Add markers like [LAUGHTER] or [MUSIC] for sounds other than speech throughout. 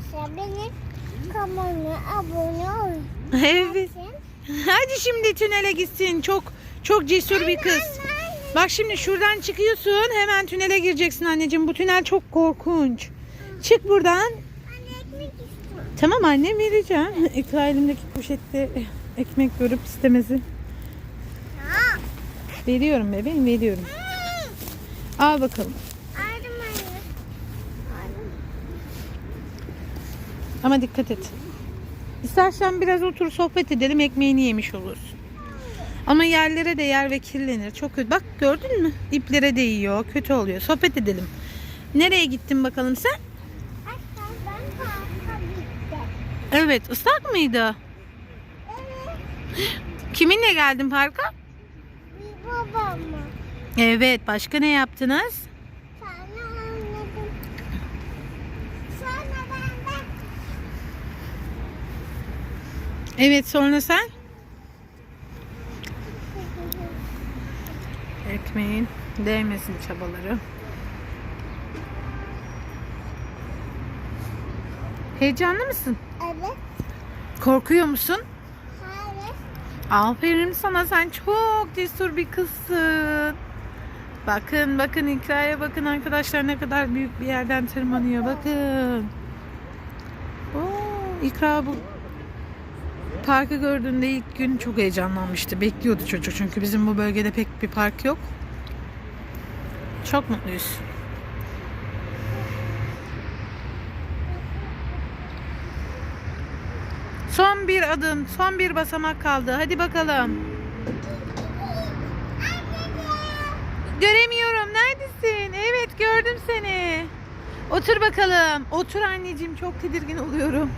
arkadaşlar benim kanalıma abone olun. Evet. Hadi şimdi tünele gitsin. Çok çok cesur bir kız. Bak şimdi şuradan çıkıyorsun. Hemen tünele gireceksin anneciğim. Bu tünel çok korkunç. Çık buradan. Anne. Tamam annem vereceğim. [LAUGHS] İkra elimdeki poşette ekmek görüp istemesi. Veriyorum bebeğim veriyorum. Al bakalım. Ama dikkat et. İstersen biraz otur sohbet edelim ekmeğini yemiş olursun. Ama yerlere de yer ve kirlenir. Çok kötü. Bak gördün mü? İplere değiyor. Kötü oluyor. Sohbet edelim. Nereye gittin bakalım sen? Evet ıslak mıydı? Evet. Kiminle geldin parka? Bir babamla. Evet başka ne yaptınız? Sonra anladım. Sonra ben de Evet sonra sen? Ekmeğin değmesin çabaları. Heyecanlı mısın? Evet. Korkuyor musun? Hayır. Aferin sana sen çok cesur bir kızsın. Bakın bakın İkra'ya bakın arkadaşlar ne kadar büyük bir yerden tırmanıyor bakın. Oo, İkra bu parkı gördüğünde ilk gün çok heyecanlanmıştı. Bekliyordu çocuk çünkü bizim bu bölgede pek bir park yok. Çok mutluyuz. Son bir adım, son bir basamak kaldı. Hadi bakalım. Göremiyorum. Neredesin? Evet gördüm seni. Otur bakalım. Otur anneciğim. Çok tedirgin oluyorum.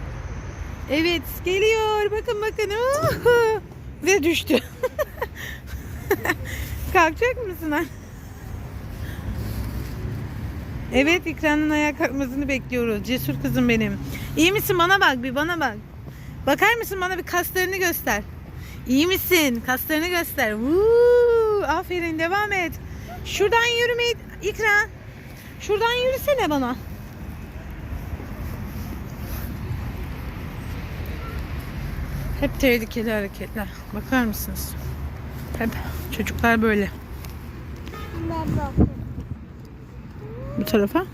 Evet geliyor. Bakın bakın. [LAUGHS] Ve düştü. [LAUGHS] Kalkacak mısın? Evet İkran'ın ayağa kalkmasını bekliyoruz. Cesur kızım benim. İyi misin? Bana bak bir bana bak. Bakar mısın bana bir kaslarını göster. İyi misin? Kaslarını göster. Woo! Aferin devam et. Şuradan yürümeyi İkra. Şuradan yürüsene bana. Hep tehlikeli hareketler. Bakar mısınız? Hep çocuklar böyle. Bu tarafa.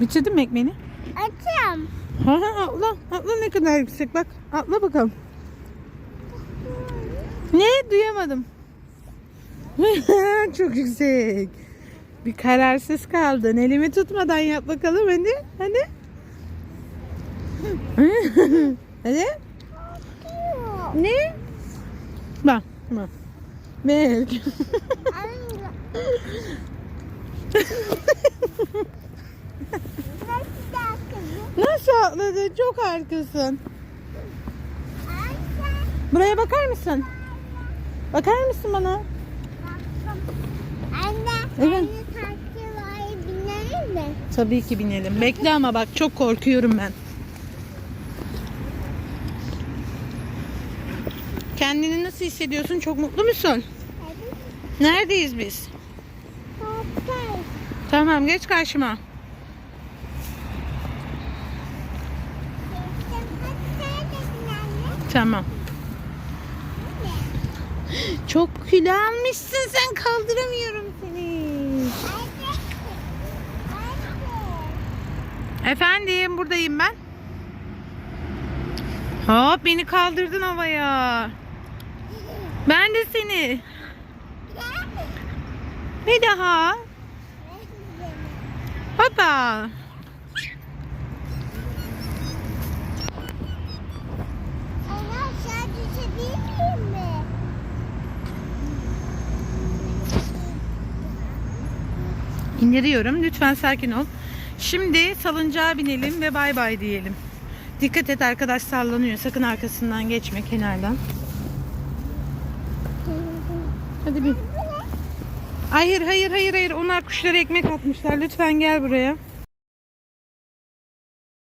Bitirdin mi ekmeğini? Açım. Ha ha atla. Atla ne kadar yüksek bak. Atla bakalım. Ne? Duyamadım. [LAUGHS] Çok yüksek. Bir kararsız kaldın. Elimi tutmadan yap bakalım hadi. Hadi. [LAUGHS] hadi. Ne? Bak. Bak. Anne. [LAUGHS] Nasıl atladın? Çok harikasın. Buraya bakar mısın? Bakar mısın bana? Anne. Evet. Anne taksi var binelim mi? Tabii ki binelim. Bekle ama bak çok korkuyorum ben. Kendini nasıl hissediyorsun? Çok mutlu musun? Neredeyiz biz? Tamam geç karşıma. Tamam. Çok kilo almışsın sen kaldıramıyorum seni. Efendim buradayım ben. Hop beni kaldırdın havaya. Ben de seni. Bir daha. Hoppa. İndiriyorum. Lütfen sakin ol. Şimdi salıncağa binelim ve bay bay diyelim. Dikkat et arkadaş sallanıyor. Sakın arkasından geçme kenardan. Hadi bin. Hayır hayır hayır hayır. Onlar kuşlara ekmek atmışlar. Lütfen gel buraya.